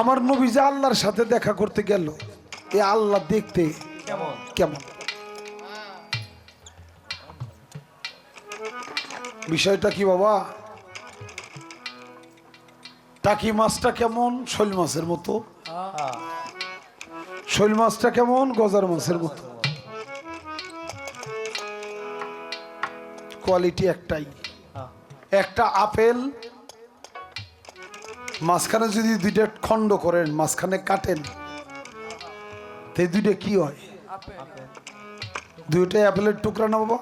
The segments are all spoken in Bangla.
আমার নবী যে আল্লাহর সাথে দেখা করতে গেল এ আল্লাহ দেখতে কেমন? বিষয়টা কি বাবা? টাকি মাছটা কেমন? শৈল মাছের মতো। শৈল মাছটা কেমন? গজার মাছের মতো। কোয়ালিটি একটাই। হ্যাঁ। একটা আপেল মাঝখানে যদি দুইটা খণ্ড করেন মাঝখানে কাটেন তো দুইটা কি হয়? দুইটাই আপেলের টুকরা না বাবা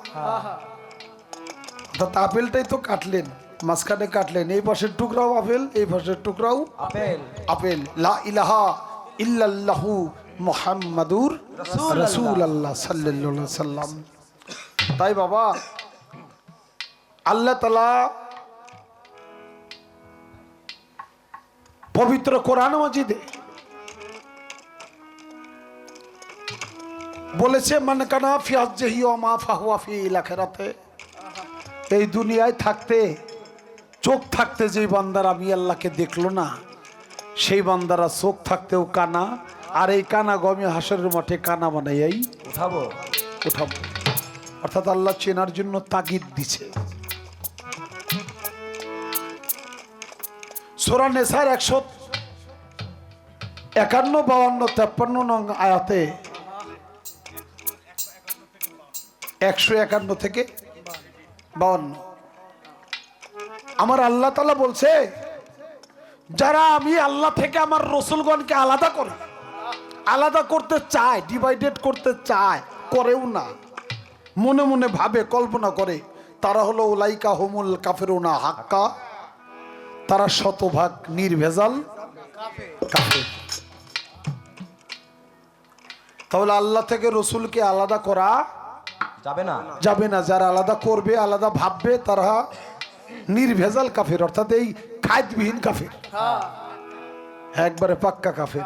অর্থাৎ আপেলটাই তো কাটলেন মাঝখানে কাটলেন এই পাশের টুকরাও আপেল এই পাশের টুকরাও আপেল। আপেল। লা ইলাহা ইল্লাল্লাহু মুহাম্মাদুর রাসূল আল্লাহ সাল্লাম তাই বাবা আল্লাহ তালা পবিত্র কোরআন মজিদে বলেছে মানে কানা ফিয়াজি মা ফাহুয়া ফি লাখেরাতে এই দুনিয়ায় থাকতে চোখ থাকতে যে বান্দার আমি আল্লাহকে দেখল না সেই বান্দারা চোখ থাকতেও কানা আর এই কানা গমে হাসরের মাঠে কানা বানাইয়াই উঠাবো। উঠাবো। অর্থাৎ আল্লাহ চেনার জন্য তাগিদ দিছে। সোরা নেশার একশো একান্ন বাউন্ন তেপ্পান্ন নং আয়াতে একশো একান্ন থেকে বাউন্ন আমার আল্লাহ তালা বলছে, যারা আমি আল্লাহ থেকে আমার রসুলগণকে আলাদা করে, আলাদা করতে চায় ডিভাইডেড করতে চায়, করেও না, মনে মনে ভাবে, কল্পনা করে, তারা হলো ওলাইকা হোমুল কাফেরুনা হাক্কা। তারা শতভাগ নির্ভেজাল কাফের। তাহলে আল্লাহ থেকে রসুলকে আলাদা করা যাবে না? যাবে না। যারা আলাদা করবে আলাদা ভাববে তারা নির্ভেজাল কাফের। অর্থাৎ এই খাদ্যবিহীন কাফের। একবারে পাক্কা কাফের।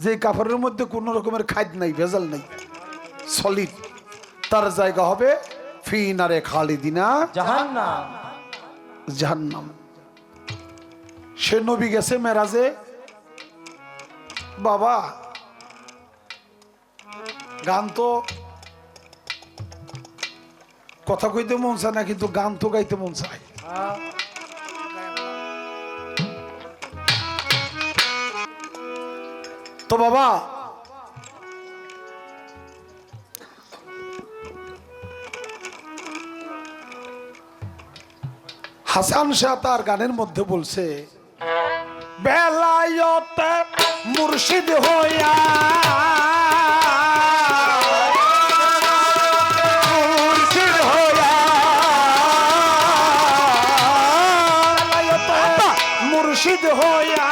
যে কাফের মধ্যে কোনো রকমের খাদ নাই ভেজাল নাই। সলিড তার জায়গা হবে ফিনারে খালিদিনা জাহান্নাম। জাহান্নাম। সে নবী গেছে মেরাজে। বাবা, গান তো কথা কইতে মন চায় না, কিন্তু গান তো গাইতে মন চায়। তো বাবা, হাসান শাহ তার গানের মধ্যে বলছে বেলায়তে মুর্শিদ হইয়া মুর্শিদ হইয়া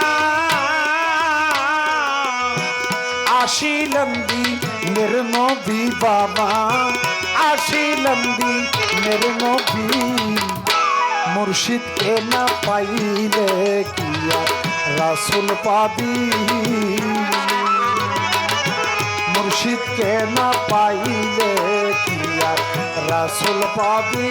আসিলেন দিনের নবী বাবা আসিলেন দিনের নবী মুর্শিদ কে না পাইলে কিয়া রাসুল পাবি। মুর্শিদকে না পাইলে কিয়া রাসুল পাবি।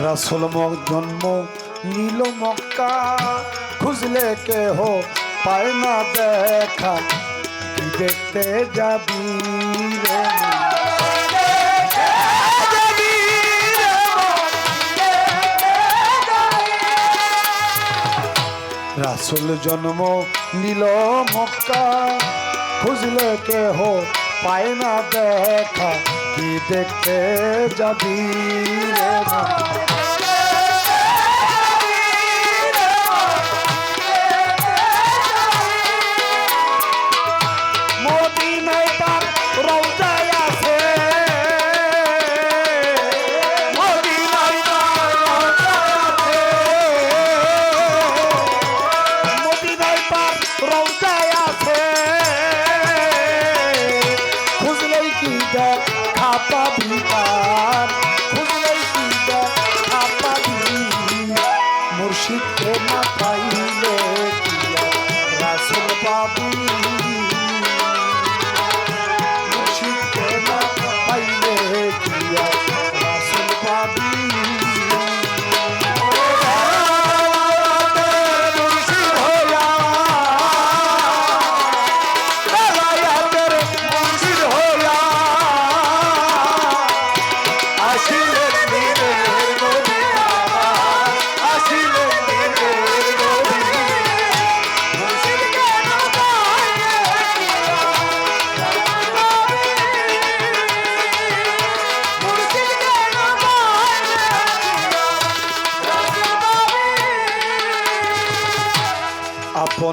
রাসুল মক জন্ম নীল মক্কা। খুঁজলে কেহ পায় না দেখা। দেখতে যাবি রাসুল জন্ম নীল মক্কা। খুঁজলে কেহ পায় না দেখা। কি দেখতে যাবি রে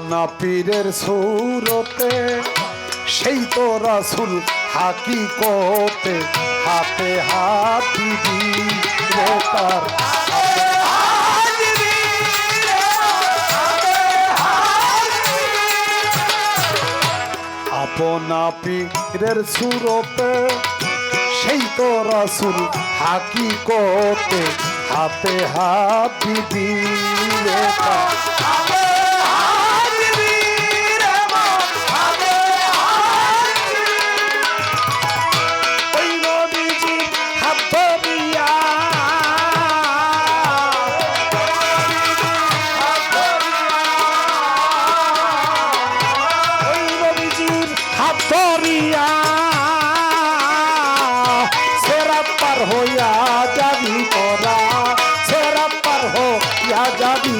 আপনা পীরের সুরতে, সেই তো রাসুল হাকিকতে, হাতে হাত দিবি তার আপনা পীরের সুরতে, সেই তো রাসুল হাকিকতে, হাতে হাত দিবি রে তার ধরিয়া সেরা পার হইয়া যাবি তোরা সেরা পার হইয়া যাবি।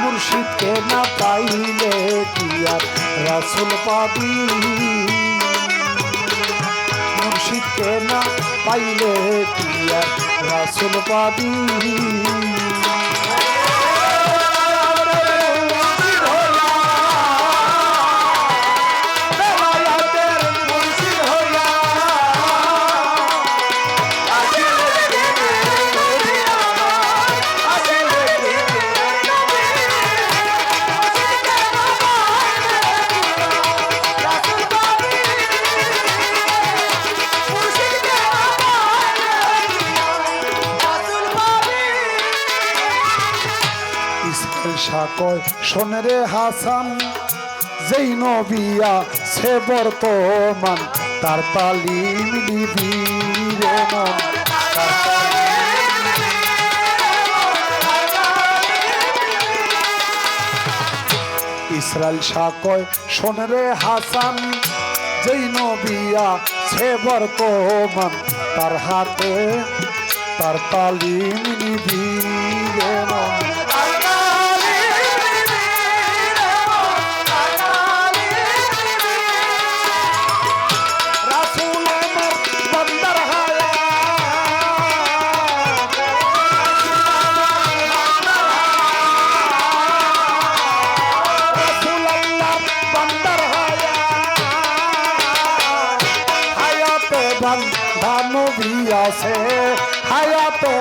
মুর্শিদকে না পাইলে কি আর রাসুল পাবি? মুর্শিদকে না পাইলে কি আর রাসুল পাবি? সাকয় শোনরে হাসান, যেই নবিয়া সে বর্তমান, তার তালিম নিবি ইসরায়েল সাকয় শোনরে হাসান, যেই নবিয়া সে বর্তমান, তার হাতে তার তালিম নিবি রে মন। আছে হায়াতে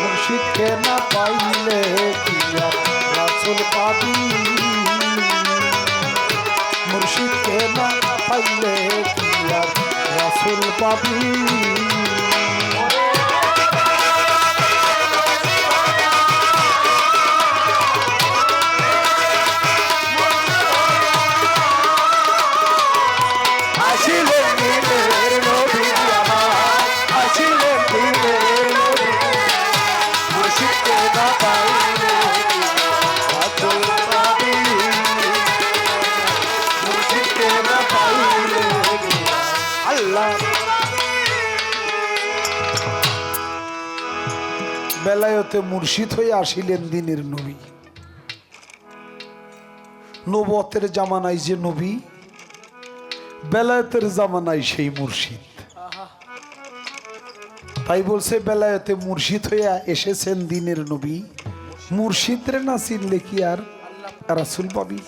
মুর্শিদকে না পাইলে পাবি? মুর্শিদকে না পাইলে রাসুল পাবি? বেলায়তে মুর্শিদ হয়ে আসিলেন দিনের নবী। নবতের জামানায় যে নবী, বেলায়েতের জামানায় সেই মুর্শিদ। তাই বলছে, বেলায়েতে মুর্শিদ হইয়া এসেছেন দিনের নবী। মুর্শিদরে না চিনলে কি আর রাসুল পাবি?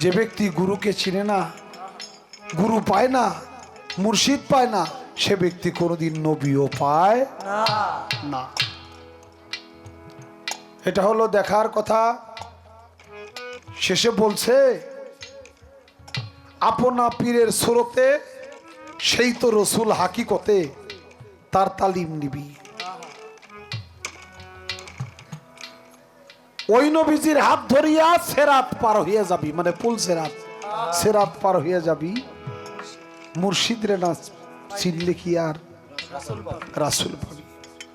যে ব্যক্তি গুরুকে চিনে না, গুরু পায় না, মুর্শিদ পায় না, সে ব্যক্তি কোনোদিন নবীও পায় না। এটা হলো দেখার কথা। শেষে বলছে, আপনা পীরের স্রোতে, সেই তো রসুল হাকিকতে, তার তালিম নিবি। ওই নবীজির হাত ধরিয়া সেরাত পার হইয়া যাবি মানে পুল সেরাত। সেরাত পার হইয়া যাবি মুর্শিদ রে না চিনলে কি আর? রাসুল পাবে